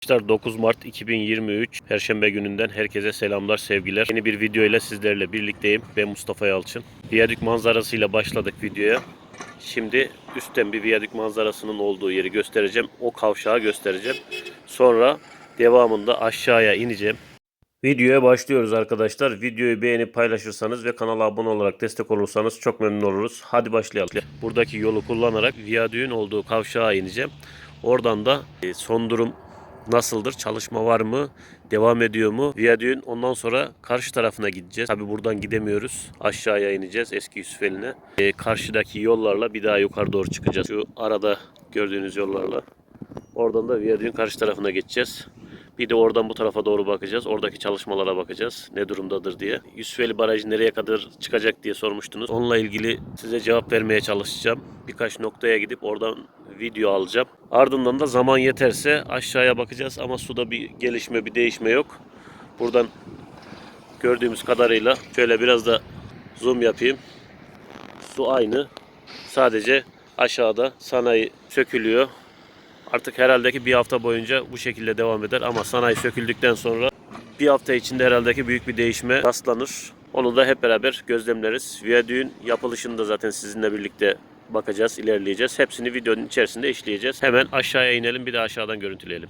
Arkadaşlar 9 Mart 2023 Perşembe gününden herkese selamlar sevgiler. Yeni bir video ile sizlerle birlikteyim. Ben Mustafa Yalçın. Viyadük manzarasıyla başladık videoya. Şimdi üstten bir viyadük manzarasının olduğu yeri göstereceğim. O kavşağı göstereceğim. Sonra devamında aşağıya ineceğim. Videoya başlıyoruz arkadaşlar. Videoyu beğenip paylaşırsanız ve kanala abone olarak destek olursanız çok memnun oluruz. Hadi başlayalım. Buradaki yolu kullanarak viyadüğün olduğu kavşağa ineceğim. Oradan da e, son durum nasıldır? Çalışma var mı? Devam ediyor mu? Viyadüğün ondan sonra karşı tarafına gideceğiz. Tabi buradan gidemiyoruz. Aşağıya ineceğiz eski Yusufeli'ne. E, karşıdaki yollarla bir daha yukarı doğru çıkacağız. Şu arada gördüğünüz yollarla. Oradan da viyadüğün karşı tarafına geçeceğiz. Bir de oradan bu tarafa doğru bakacağız. Oradaki çalışmalara bakacağız. Ne durumdadır diye. Yusufeli Barajı nereye kadar çıkacak diye sormuştunuz. Onunla ilgili size cevap vermeye çalışacağım. Birkaç noktaya gidip oradan video alacağım. Ardından da zaman yeterse aşağıya bakacağız ama suda bir gelişme, bir değişme yok. Buradan gördüğümüz kadarıyla şöyle biraz da zoom yapayım. Su aynı. Sadece aşağıda sanayi sökülüyor. Artık herhalde ki bir hafta boyunca bu şekilde devam eder ama sanayi söküldükten sonra bir hafta içinde herhalde ki büyük bir değişme rastlanır. Onu da hep beraber gözlemleriz. Viyadüğün yapılışını da zaten sizinle birlikte bakacağız, ilerleyeceğiz. Hepsini videonun içerisinde işleyeceğiz. Hemen aşağıya inelim bir de aşağıdan görüntüleyelim.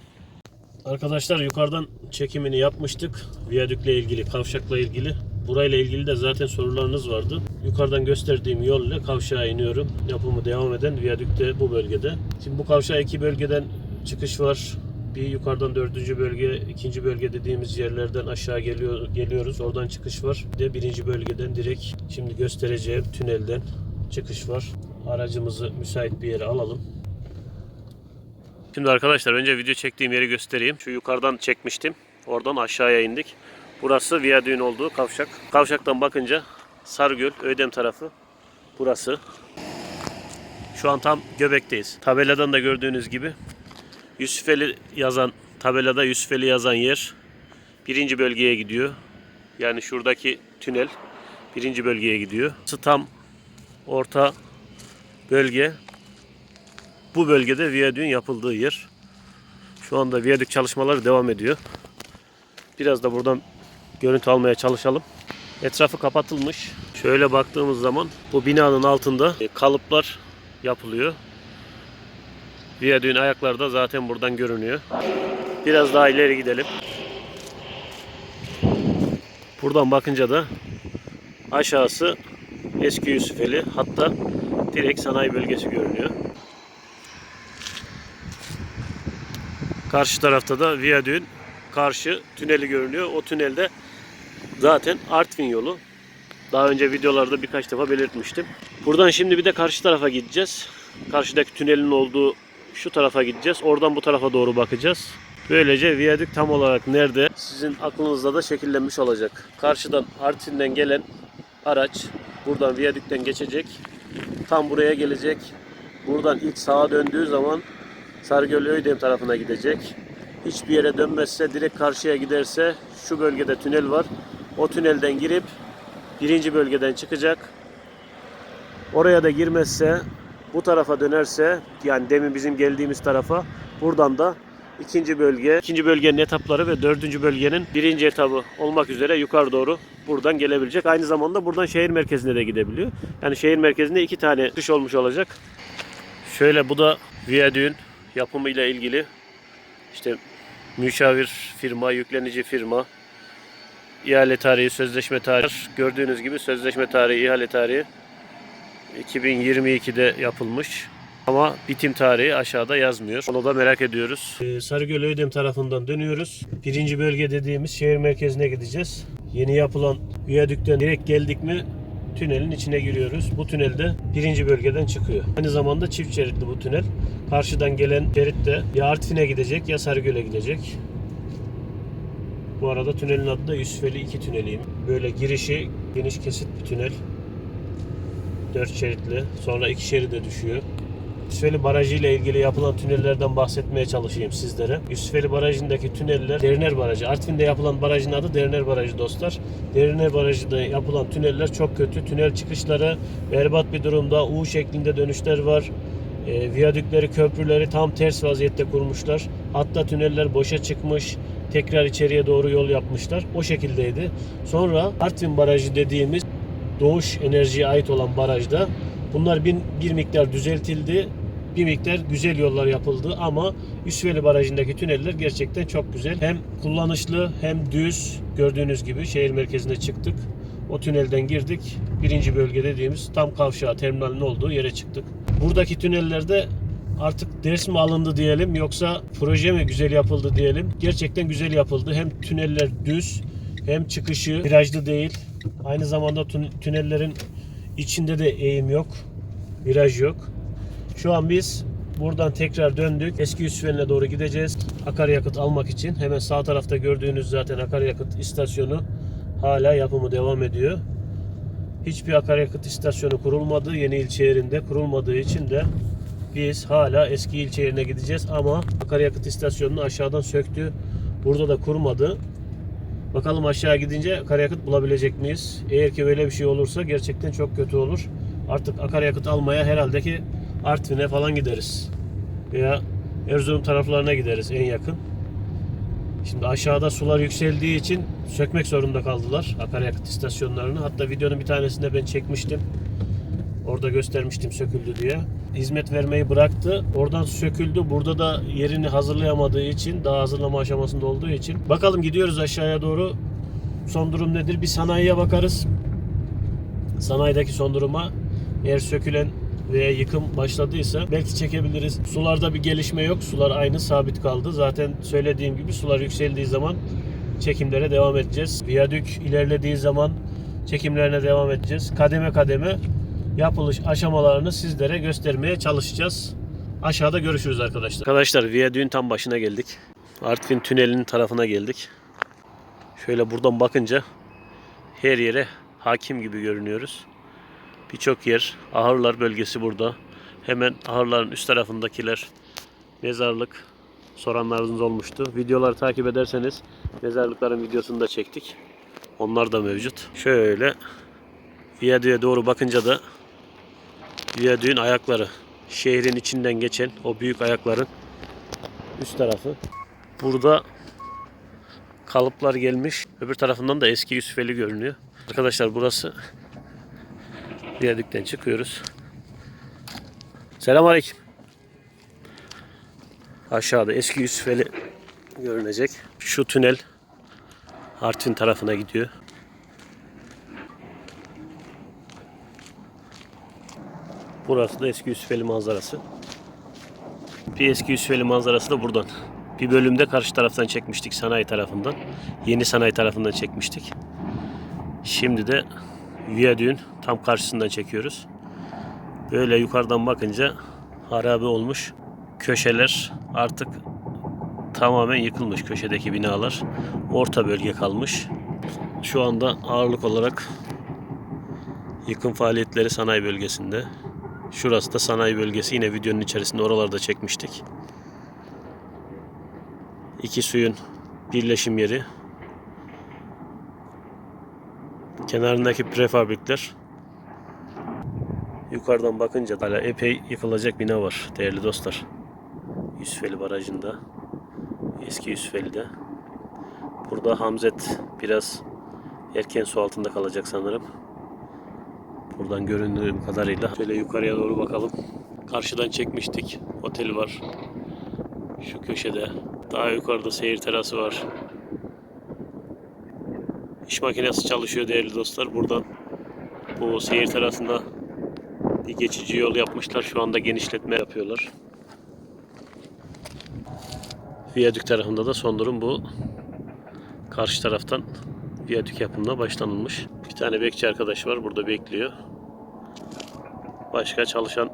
Arkadaşlar yukarıdan çekimini yapmıştık. Viyadükle ilgili, kavşakla ilgili. Burayla ilgili de zaten sorularınız vardı. Yukarıdan gösterdiğim yol kavşağa iniyorum. Yapımı devam eden viyadük bu bölgede. Şimdi bu kavşağa iki bölgeden çıkış var. Bir yukarıdan dördüncü bölge, ikinci bölge dediğimiz yerlerden aşağı geliyor, geliyoruz. Oradan çıkış var. Bir de birinci bölgeden direkt şimdi göstereceğim tünelden çıkış var. Aracımızı müsait bir yere alalım. Şimdi arkadaşlar önce video çektiğim yeri göstereyim. Şu yukarıdan çekmiştim. Oradan aşağıya indik. Burası viyadüğün olduğu kavşak. Kavşaktan bakınca Sarıgöl, Ödem tarafı burası. Şu an tam göbekteyiz. Tabeladan da gördüğünüz gibi Yusufeli yazan, tabelada Yusufeli yazan yer birinci bölgeye gidiyor. Yani şuradaki tünel birinci bölgeye gidiyor. Tam orta bölge bu bölgede viyadüğün yapıldığı yer. Şu anda viyadük çalışmaları devam ediyor. Biraz da buradan görüntü almaya çalışalım. Etrafı kapatılmış. Şöyle baktığımız zaman bu binanın altında e, kalıplar yapılıyor. Viyadüğün ayakları da zaten buradan görünüyor. Biraz daha ileri gidelim. Buradan bakınca da aşağısı eski Yusufeli hatta direkt sanayi bölgesi görünüyor. Karşı tarafta da viyadüğün karşı tüneli görünüyor. O tünelde zaten Artvin yolu. Daha önce videolarda birkaç defa belirtmiştim. Buradan şimdi bir de karşı tarafa gideceğiz. Karşıdaki tünelin olduğu şu tarafa gideceğiz. Oradan bu tarafa doğru bakacağız. Böylece viyadük tam olarak nerede sizin aklınızda da şekillenmiş olacak. Karşıdan Artvin'den gelen araç buradan viyadükten geçecek. Tam buraya gelecek. Buradan ilk sağa döndüğü zaman Sarıgöl Öydem tarafına gidecek. Hiçbir yere dönmezse direkt karşıya giderse şu bölgede tünel var. O tünelden girip birinci bölgeden çıkacak. Oraya da girmezse bu tarafa dönerse yani demin bizim geldiğimiz tarafa buradan da ikinci bölge, ikinci bölgenin etapları ve dördüncü bölgenin birinci etabı olmak üzere yukarı doğru buradan gelebilecek. Aynı zamanda buradan şehir merkezine de gidebiliyor. Yani şehir merkezinde iki tane çıkış olmuş olacak. Şöyle bu da viyadüğün yapımıyla ilgili işte müşavir firma, yüklenici firma, ihale tarihi, sözleşme tarihi. Gördüğünüz gibi sözleşme tarihi, ihale tarihi 2022'de yapılmış. Ama bitim tarihi aşağıda yazmıyor. Onu da merak ediyoruz. Ee, Sarıgöl Öydem tarafından dönüyoruz. Birinci bölge dediğimiz şehir merkezine gideceğiz. Yeni yapılan viyadükten direkt geldik mi tünelin içine giriyoruz. Bu tünelde birinci bölgeden çıkıyor. Aynı zamanda çift şeritli bu tünel. Karşıdan gelen şerit de ya Artvin'e gidecek ya Sarıgöl'e gidecek. Bu arada tünelin adı da Yusufeli 2 tüneliyim. Böyle girişi geniş kesit bir tünel. 4 şeritli. Sonra 2 şeride düşüyor. Yusufeli Barajı ile ilgili yapılan tünellerden bahsetmeye çalışayım sizlere. Yusufeli Barajı'ndaki tüneller Deriner Barajı. Artvin'de yapılan barajın adı Deriner Barajı dostlar. Deriner Barajı'da yapılan tüneller çok kötü. Tünel çıkışları berbat bir durumda. U şeklinde dönüşler var. E, viyadükleri, köprüleri tam ters vaziyette kurmuşlar. Hatta tüneller boşa çıkmış. Tekrar içeriye doğru yol yapmışlar. O şekildeydi. Sonra Artvin Barajı dediğimiz Doğuş Enerji'ye ait olan barajda bunlar bir, bir miktar düzeltildi. Bir miktar güzel yollar yapıldı ama Yusufeli Barajı'ndaki tüneller gerçekten çok güzel. Hem kullanışlı hem düz gördüğünüz gibi şehir merkezine çıktık. O tünelden girdik. Birinci bölge dediğimiz tam kavşağı terminalin olduğu yere çıktık. Buradaki tünellerde artık ders mi alındı diyelim yoksa proje mi güzel yapıldı diyelim. Gerçekten güzel yapıldı. Hem tüneller düz hem çıkışı virajlı değil. Aynı zamanda tün- tünellerin içinde de eğim yok. Viraj yok. Şu an biz buradan tekrar döndük. Eski Yusufeli'ne doğru gideceğiz. Akaryakıt almak için. Hemen sağ tarafta gördüğünüz zaten akaryakıt istasyonu hala yapımı devam ediyor. Hiçbir akaryakıt istasyonu kurulmadı. Yeni ilçe yerinde kurulmadığı için de biz hala eski ilçe yerine gideceğiz ama akaryakıt istasyonunu aşağıdan söktü. Burada da kurmadı. Bakalım aşağı gidince akaryakıt bulabilecek miyiz? Eğer ki böyle bir şey olursa gerçekten çok kötü olur. Artık akaryakıt almaya herhalde ki Artvin'e falan gideriz. Veya Erzurum taraflarına gideriz en yakın. Şimdi aşağıda sular yükseldiği için sökmek zorunda kaldılar akaryakıt istasyonlarını. Hatta videonun bir tanesinde ben çekmiştim. Orada göstermiştim söküldü diye. Hizmet vermeyi bıraktı. Oradan söküldü. Burada da yerini hazırlayamadığı için, daha hazırlama aşamasında olduğu için. Bakalım gidiyoruz aşağıya doğru. Son durum nedir? Bir sanayiye bakarız. Sanayideki son duruma eğer sökülen veya yıkım başladıysa belki çekebiliriz. Sularda bir gelişme yok. Sular aynı sabit kaldı. Zaten söylediğim gibi sular yükseldiği zaman çekimlere devam edeceğiz. Viyadük ilerlediği zaman çekimlerine devam edeceğiz. Kademe kademe yapılış aşamalarını sizlere göstermeye çalışacağız. Aşağıda görüşürüz arkadaşlar. Arkadaşlar viyadüğün tam başına geldik. Artvin tünelinin tarafına geldik. Şöyle buradan bakınca her yere hakim gibi görünüyoruz. Birçok yer, ahırlar bölgesi burada. Hemen ahırların üst tarafındakiler mezarlık soranlarınız olmuştu. Videoları takip ederseniz mezarlıkların videosunu da çektik. Onlar da mevcut. Şöyle viyadüğe doğru bakınca da viyadüğün ayakları şehrin içinden geçen o büyük ayakların üst tarafı. Burada kalıplar gelmiş. Öbür tarafından da eski Yusufeli görünüyor. Arkadaşlar burası viyadükten çıkıyoruz. Selamünaleyküm. Aşağıda eski Yusufeli görünecek. Şu tünel Artvin tarafına gidiyor. Burası da eski Yusufeli manzarası. Bir eski Yusufeli manzarası da buradan. Bir bölümde karşı taraftan çekmiştik sanayi tarafından. Yeni sanayi tarafından çekmiştik. Şimdi de viyadüğün tam karşısından çekiyoruz. Böyle yukarıdan bakınca harabe olmuş. Köşeler artık tamamen yıkılmış köşedeki binalar. Orta bölge kalmış. Şu anda ağırlık olarak yıkım faaliyetleri sanayi bölgesinde. Şurası da sanayi bölgesi. Yine videonun içerisinde oralarda çekmiştik. İki suyun birleşim yeri. Kenarındaki prefabrikler. Yukarıdan bakınca hala epey yıkılacak bina var değerli dostlar. Yusufeli Barajı'nda. Eski Yusufeli'de. Burada Hamzet biraz erken su altında kalacak sanırım. Buradan göründüğüm kadarıyla. Şöyle yukarıya doğru bakalım. Karşıdan çekmiştik. Otel var. Şu köşede. Daha yukarıda seyir terası var. İş makinesi çalışıyor değerli dostlar. Buradan bu seyir terasında bir geçici yol yapmışlar. Şu anda genişletme yapıyorlar. Viyadük tarafında da son durum bu. Karşı taraftan viyadük yapımına başlanılmış. Tane bekçi arkadaş var burada bekliyor. Başka çalışan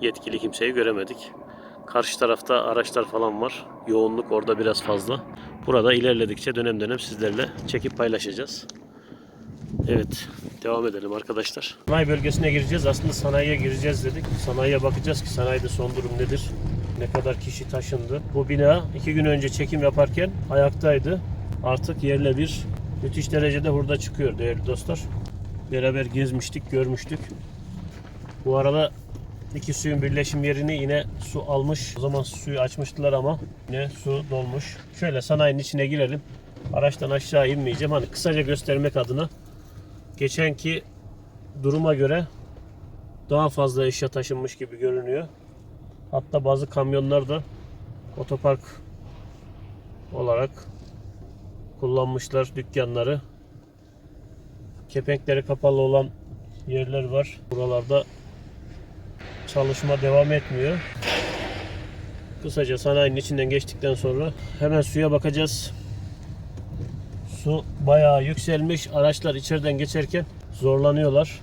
yetkili kimseyi göremedik. Karşı tarafta araçlar falan var. Yoğunluk orada biraz fazla. Burada ilerledikçe dönem dönem sizlerle çekip paylaşacağız. Evet, devam edelim arkadaşlar. Sanayi bölgesine gireceğiz. Aslında sanayiye gireceğiz dedik. Sanayiye bakacağız ki sanayide son durum nedir? Ne kadar kişi taşındı? Bu bina iki gün önce çekim yaparken ayaktaydı. Artık yerle bir müthiş derecede hurda çıkıyor değerli dostlar. Beraber gezmiştik, görmüştük. Bu arada İki suyun birleşim yerini yine su almış. O zaman suyu açmıştılar ama yine su dolmuş. Şöyle sanayinin içine girelim. Araçtan aşağı inmeyeceğim. Hani kısaca göstermek adına. Geçenki duruma göre daha fazla eşya taşınmış gibi görünüyor. Hatta bazı kamyonlar da otopark olarak kullanmışlar dükkanları. Kepenkleri kapalı olan yerler var. Buralarda çalışma devam etmiyor. Kısaca sanayinin içinden geçtikten sonra hemen suya bakacağız. Su bayağı yükselmiş. Araçlar içeriden geçerken zorlanıyorlar.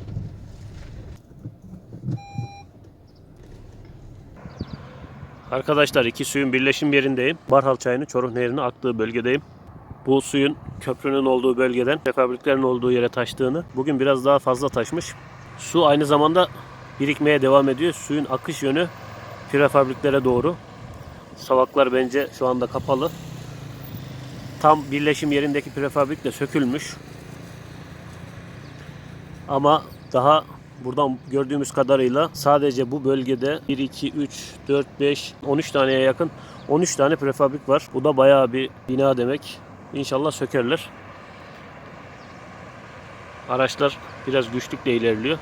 Arkadaşlar iki suyun birleşim yerindeyim. Barhal çayının Çoruh Nehri'nin aktığı bölgedeyim. Bu suyun köprünün olduğu bölgeden fabriklerin olduğu yere taştığını bugün biraz daha fazla taşmış. Su aynı zamanda birikmeye devam ediyor. Suyun akış yönü prefabriklere doğru. Savaklar bence şu anda kapalı. Tam birleşim yerindeki prefabrik de sökülmüş. Ama daha buradan gördüğümüz kadarıyla sadece bu bölgede 1, 2, 3, 4, 5, 13 taneye yakın 13 tane prefabrik var. Bu da bayağı bir bina demek. İnşallah sökerler. Araçlar biraz güçlükle ilerliyor.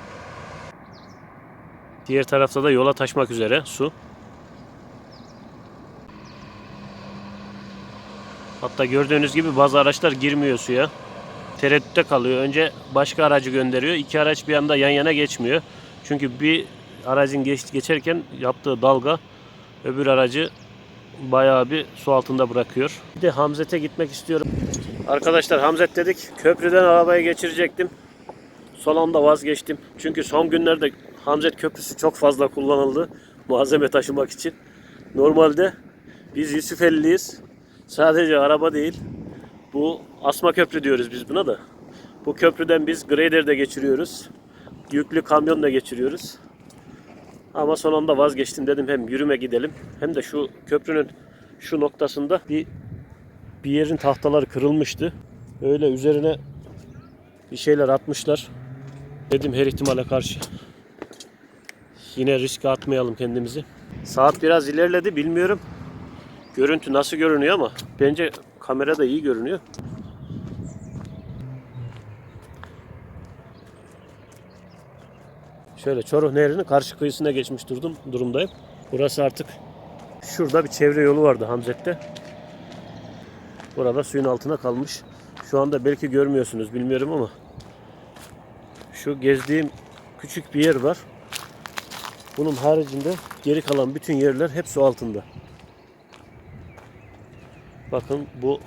Diğer tarafta da yola taşmak üzere su. Hatta gördüğünüz gibi bazı araçlar girmiyor suya. Tereddütte kalıyor. Önce başka aracı gönderiyor. İki araç bir anda yan yana geçmiyor. Çünkü bir aracın geç, geçerken yaptığı dalga öbür aracı bayağı bir su altında bırakıyor. Bir de Hamzet'e gitmek istiyorum. Arkadaşlar Hamzet dedik. Köprüden arabayı geçirecektim. Son anda vazgeçtim. Çünkü son günlerde Hamzet Köprüsü çok fazla kullanıldı. Malzeme taşımak için. Normalde biz Yusufeli'liyiz. Sadece araba değil. Bu asma köprü diyoruz biz buna da. Bu köprüden biz grader de geçiriyoruz. Yüklü kamyon da geçiriyoruz. Ama son anda vazgeçtim dedim hem yürüme gidelim hem de şu köprünün şu noktasında bir bir yerin tahtaları kırılmıştı. Öyle üzerine bir şeyler atmışlar. Dedim her ihtimale karşı. Yine riske atmayalım kendimizi. Saat biraz ilerledi bilmiyorum. Görüntü nasıl görünüyor ama bence kamerada iyi görünüyor. Şöyle Çoruh Nehri'nin karşı kıyısına geçmiş durdum, durumdayım. Burası artık şurada bir çevre yolu vardı Hamzet'te. Burada suyun altına kalmış. Şu anda belki görmüyorsunuz bilmiyorum ama şu gezdiğim küçük bir yer var. Bunun haricinde geri kalan bütün yerler hep su altında. Bakın bu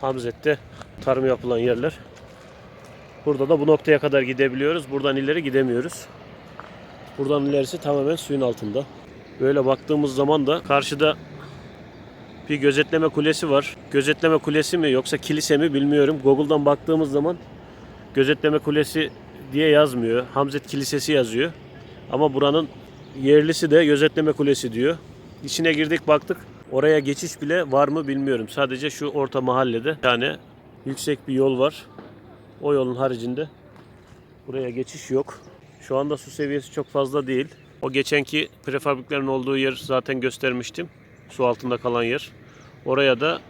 Hamzet'te tarım yapılan yerler. Burada da bu noktaya kadar gidebiliyoruz. Buradan ileri gidemiyoruz. Buradan ilerisi tamamen suyun altında. Böyle baktığımız zaman da karşıda bir gözetleme kulesi var. Gözetleme kulesi mi yoksa kilise mi bilmiyorum. Google'dan baktığımız zaman gözetleme kulesi diye yazmıyor. Hamzet Kilisesi yazıyor. Ama buranın yerlisi de gözetleme kulesi diyor. İçine girdik baktık. Oraya geçiş bile var mı bilmiyorum. Sadece şu orta mahallede tane yüksek bir yol var. O yolun haricinde buraya geçiş yok. Şu anda su seviyesi çok fazla değil. O geçenki prefabriklerin olduğu yer zaten göstermiştim. Su altında kalan yer. Oraya da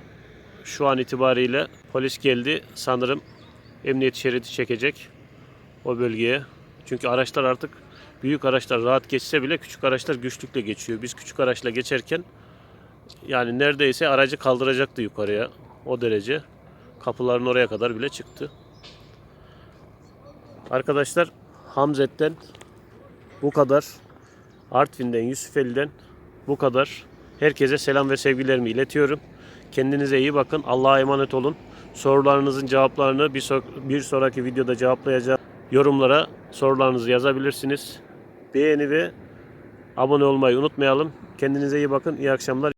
şu an itibariyle polis geldi. Sanırım emniyet şeridi çekecek o bölgeye. Çünkü araçlar artık büyük araçlar rahat geçse bile küçük araçlar güçlükle geçiyor. Biz küçük araçla geçerken yani neredeyse aracı kaldıracaktı yukarıya. O derece. Kapıların oraya kadar bile çıktı. Arkadaşlar Hamzet'ten bu kadar. Artvin'den, Yusufeli'den bu kadar. Herkese selam ve sevgilerimi iletiyorum. Kendinize iyi bakın. Allah'a emanet olun. Sorularınızın cevaplarını bir, so- bir sonraki videoda cevaplayacağım. Yorumlara sorularınızı yazabilirsiniz. Beğeni ve abone olmayı unutmayalım. Kendinize iyi bakın. İyi akşamlar.